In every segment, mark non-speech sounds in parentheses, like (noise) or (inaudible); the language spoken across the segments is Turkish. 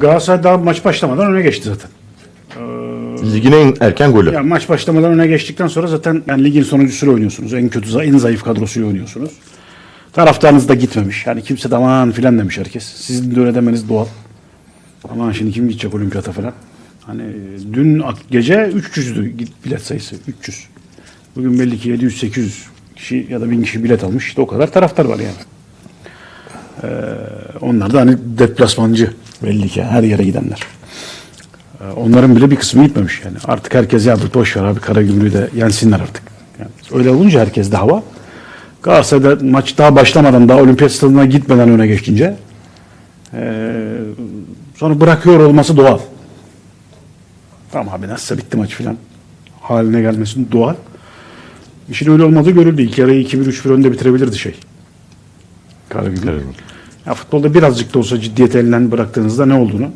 Galatasaray daha maç başlamadan öne geçti zaten. Ligin en erken golü. Yani maç başlamadan öne geçtikten sonra zaten yani ligin sonuncusuyla oynuyorsunuz. En kötü, en zayıf kadrosuyla oynuyorsunuz. Taraftarınız da gitmemiş. Yani kimse de aman filan demiş herkes. Sizin de öyle demeniz doğal. Aman şimdi kim gidecek olimpiyata falan. Hani e, dün gece 300'dü git- bilet sayısı. 300. Bugün belli ki 700-800 kişi ya da 1000 kişi bilet almış. İşte o kadar taraftar var yani. Ee, onlar da hani deplasmancı belli ki her yere gidenler. Ee, Onların bile bir kısmı gitmemiş yani. Artık herkes ya boş ver abi Karagümrük'ü de yensinler artık. Yani öyle olunca herkes de hava. Galatasaray'da maç daha başlamadan daha olimpiyat stadına gitmeden öne geçince ee, sonra bırakıyor olması doğal. Tamam abi nasılsa bitti maç filan haline gelmesi doğal. İşin öyle olmadığı görüldü. İlk yarıyı 2-1-3-1 önde bitirebilirdi şey. Karagümrük. Karagümrük. Ya futbolda birazcık da olsa ciddiyet elinden bıraktığınızda ne olduğunu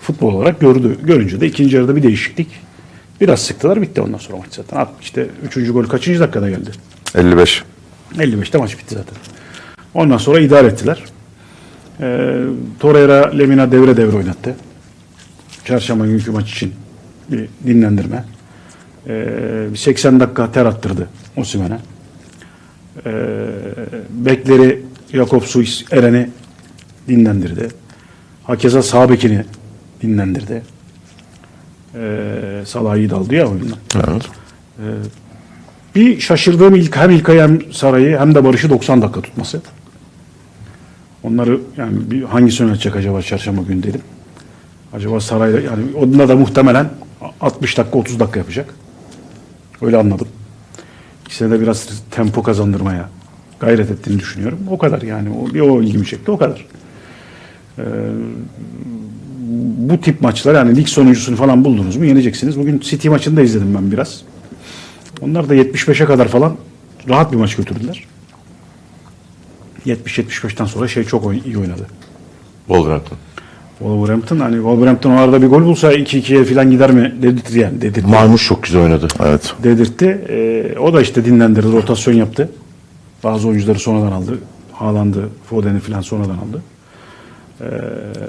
futbol olarak gördü. Görünce de ikinci yarıda bir değişiklik. Biraz sıktılar bitti ondan sonra maç zaten. At- İşte üçüncü gol kaçıncı dakikada geldi? 55. 55'te maç bitti zaten. Ondan sonra idare ettiler. Ee, Torreira Lemina devre devre oynattı. Çarşamba günkü maç için bir dinlendirme. Ee, bir 80 dakika ter attırdı Osimhen'e. Ee, bekleri Jakob Suis Eren'i dinlendirdi. Hakeza sağ bekini dinlendirdi. Ee, Salah iyi daldı ya oyundan. Evet. Bir şaşırdığım ilk hem İlkay hem Saray'ı hem de Barış'ı 90 dakika tutması. Onları yani bir hangisi oynatacak acaba çarşamba günü dedim. Acaba Saray'da yani onda da muhtemelen 60 dakika 30 dakika yapacak. Öyle anladım. İkisine de biraz tempo kazandırmaya gayret ettiğini düşünüyorum. O kadar yani. O, bir o ilgimi çekti o kadar. Ee, bu tip maçlar yani lig sonuncusunu falan buldunuz mu yeneceksiniz. Bugün City maçını da izledim ben biraz. Onlar da 75'e kadar falan rahat bir maç götürdüler. 70-75'ten sonra şey çok iyi oynadı. Wolverhampton. Wolverhampton hani Wolverhampton o arada bir gol bulsa 2-2'ye falan gider mi dedirtti yani dedirtti. Marmuş çok güzel oynadı. Evet. dedirtti. Ee, o da işte dinlendirdi, rotasyon yaptı. Bazı oyuncuları sonradan aldı. Haaland'ı, Foden'i falan sonradan aldı.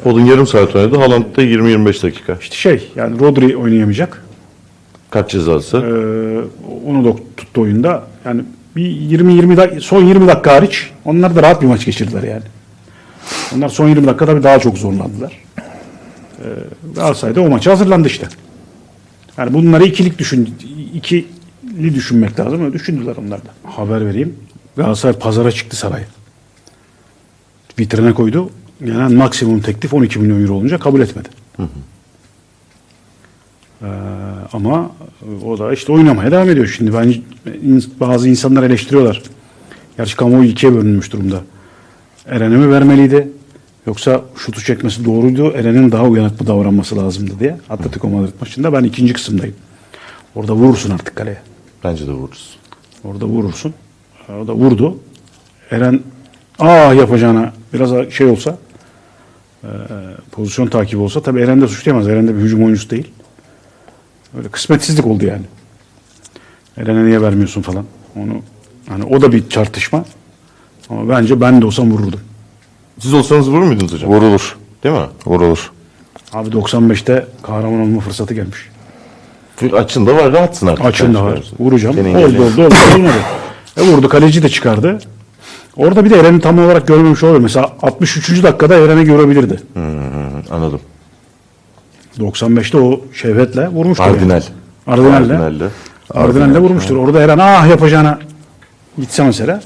Foden yarım saat oynadı. Haaland da 20-25 dakika. İşte şey yani Rodri oynayamayacak. Kaç cezası? Ee, onu da tuttu oyunda. Yani bir 20-20 dak- son 20 dakika hariç onlar da rahat bir maç geçirdiler yani. Onlar son 20 dakikada bir daha çok zorlandılar. Ee, Galatasaray'da o maça hazırlandı işte. Yani bunları ikilik düşün, ikili düşünmek lazım. Öyle düşündüler onlar da. Haber vereyim. Galatasaray pazara çıktı saraya. Vitrine koydu. Yani maksimum teklif 12 milyon euro olunca kabul etmedi. Ee, ama o da işte oynamaya devam ediyor şimdi. Ben bazı insanlar eleştiriyorlar. Gerçi kamuoyu ikiye bölünmüş durumda. Eren'e mi vermeliydi? Yoksa şutu çekmesi doğruydu. Eren'in daha uyanık mı davranması lazımdı diye. Atletico Madrid maçında ben ikinci kısımdayım. Orada vurursun artık kaleye. Bence de vururuz. Orada vurursun. O da vurdu. Eren ah yapacağına biraz şey olsa e, pozisyon takibi olsa tabii Eren de suçlayamaz. Eren de bir hücum oyuncusu değil. Öyle kısmetsizlik oldu yani. Eren'e niye vermiyorsun falan. Onu hani o da bir tartışma. Ama bence ben de olsam vururdum. Siz olsanız vurur muydunuz hocam? Vurulur. Değil mi? Vurulur. Abi 95'te kahraman olma fırsatı gelmiş. Açın da var. Rahatsın artık. Açın da var. Vuracağım. Senin oldu oldu oldu. Olmadı. E vurdu. Kaleci de çıkardı. Orada bir de Eren'i tam olarak görmemiş olabilir. Mesela 63. dakikada Eren'i görebilirdi. Hı, hı, Anladım. 95'te o şevhetle vurmuştur. Ardinal. Yani. Ardinal'le. Ardinal'le. Ardinal'le vurmuştur. Orada Eren ah yapacağına gitse mesela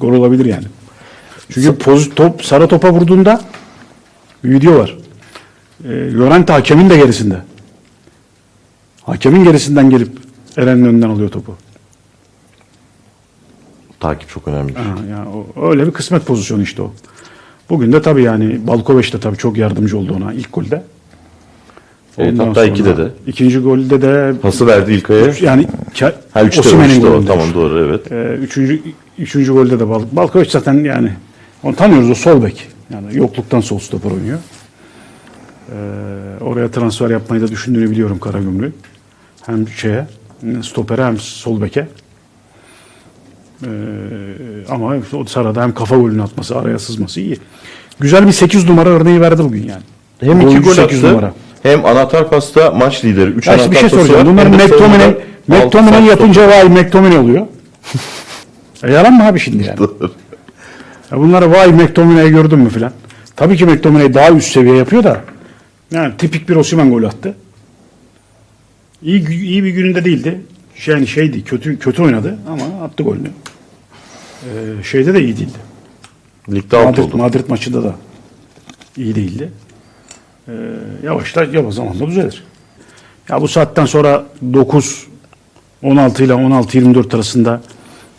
gol olabilir yani. Çünkü poz, top, sarı topa vurduğunda bir video var. E, Llorente hakemin de gerisinde. Hakemin gerisinden gelip Eren'in önünden alıyor topu. Takip çok önemli. Ha, yani o, öyle bir kısmet pozisyonu işte o. Bugün de tabii yani Balkoveç de tabii çok yardımcı oldu ona ilk golde. Evet, hatta sonra ikide de. İkinci golde de Pası verdi İlkay'a. Üç- yani Ha üçte Osimhen'in üçte o. golünde. Tamam doğru evet. Ee, üçüncü, üçüncü golde de Bal Balkoveç zaten yani onu tanıyoruz o sol bek. Yani yokluktan sol stoper oynuyor. Ee, oraya transfer yapmayı da düşündüğünü biliyorum Karagümrük. Hem şeye stopere hem sol beke. Ee, ama o sırada hem kafa golünü atması, araya sızması iyi. Güzel bir 8 numara örneği verdi bugün yani. Hem iki Golcü gol sekiz attı. numara. Hem anahtar pasta maç lideri. Üç Ya işte anahtar bir şey soracağım. Bunların McTominay, McTominay yapınca vay McTominay oluyor. (laughs) e yalan mı abi şimdi yani? Ya bunları vay McTominay'ı gördün mü filan. Tabii ki McTominay daha üst seviye yapıyor da. Yani tipik bir Osimhen golü attı. İyi, iyi bir gününde değildi. Yani şeydi, kötü kötü oynadı ama attı golünü. Ee, şeyde de iyi değildi. Ligde Madrid, oldu. Madrid maçında da iyi değildi. Ee, yavaşla yavaş zamanla düzelir. Ya bu saatten sonra 9 16 ile 16-24 arasında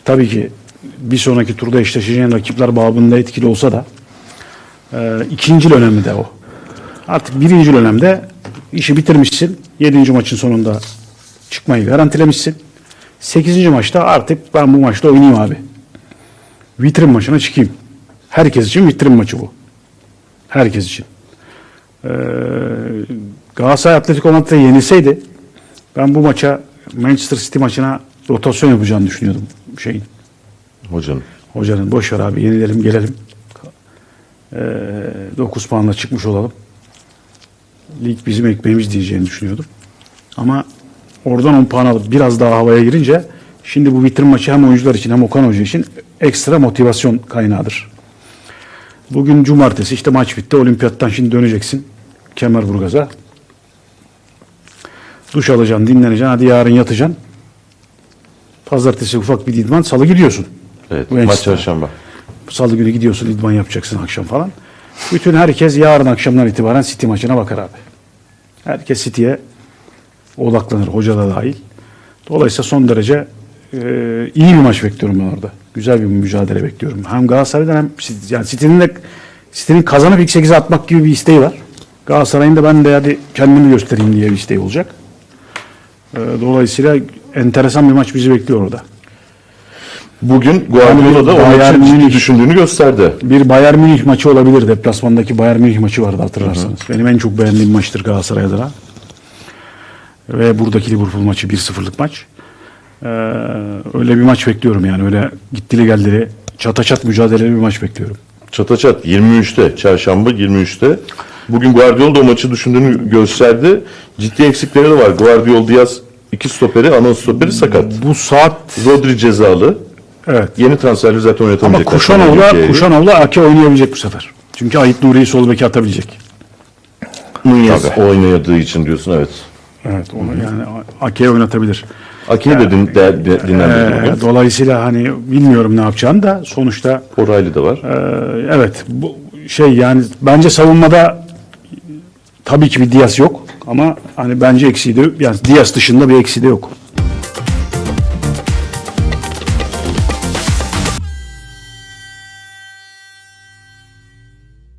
tabii ki bir sonraki turda eşleşeceğin rakipler babında etkili olsa da e, ikinci önemli de o. Artık birinci dönemde işi bitirmişsin. Yedinci maçın sonunda çıkmayı garantilemişsin. Sekizinci maçta artık ben bu maçta oynayayım abi. Vitrin maçına çıkayım. Herkes için vitrin maçı bu. Herkes için. Ee, Galatasaray Atletico Madrid'e yenilseydi ben bu maça Manchester City maçına rotasyon yapacağını düşünüyordum şeyin. Hocanın. Hocanın boş ver abi yenilelim gelelim. Ee, 9 puanla çıkmış olalım. Lig bizim ekmeğimiz diyeceğini düşünüyordum. Ama oradan 10 puan alıp biraz daha havaya girince şimdi bu vitrin maçı hem oyuncular için hem Okan Hoca için ekstra motivasyon kaynağıdır. Bugün cumartesi işte maç bitti. Olimpiyattan şimdi döneceksin. Kemerburgaz'a. Duş alacaksın, dinleneceksin. Hadi yarın yatacaksın. Pazartesi ufak bir idman. Salı gidiyorsun. Evet. Maç çarşamba. Salı günü gidiyorsun idman yapacaksın akşam falan. Bütün herkes yarın akşamdan itibaren City maçına bakar abi. Herkes City'ye odaklanır. Hoca da dahil. Dolayısıyla son derece e, iyi bir maç bekliyorum ben orada. Güzel bir mücadele bekliyorum. Hem Galatasaray'dan hem City- yani City'nin de City'nin kazanıp ilk 8'e atmak gibi bir isteği var. Galatasaray'ın da ben de hadi kendimi göstereyim diye bir isteği olacak. E, dolayısıyla enteresan bir maç bizi bekliyor orada. Bugün Guardiola da o Bayern Münih. düşündüğünü gösterdi. Bir Bayern Münih maçı olabilir. Deplasmandaki Bayern Münih maçı vardı hatırlarsanız. Benim en çok beğendiğim maçtır Galatasaray adına. Ve buradaki Liverpool maçı 1-0'lık maç. Ee, öyle bir maç bekliyorum yani. Öyle gittili geldili çata çat mücadeleli bir maç bekliyorum. Çataçat 23'te, çarşamba 23'te. Bugün Guardiola da o maçı düşündüğünü gösterdi. Ciddi eksikleri de var. Guardiola Diaz iki stoperi, ana stoperi sakat. Bu saat Rodri cezalı. Evet. Yeni transferleri zaten Ama oynatamayacaklar. Kuşanov'la Ülkeye. Kuşanov'la Ake oynayabilecek bu sefer. Çünkü Ait Nuri'yi sol beke atabilecek. Nunez oynadığı için diyorsun evet. Evet onu yani Ake'yi oynatabilir. Aki'yi de din, de, de, dinlendirdi Ee, bugün. dolayısıyla hani bilmiyorum ne yapacağını da sonuçta O'Reilly de var. Ee, evet bu şey yani bence savunmada tabii ki bir Diaz yok ama hani bence eksiği de yani Diaz dışında bir eksiği de yok.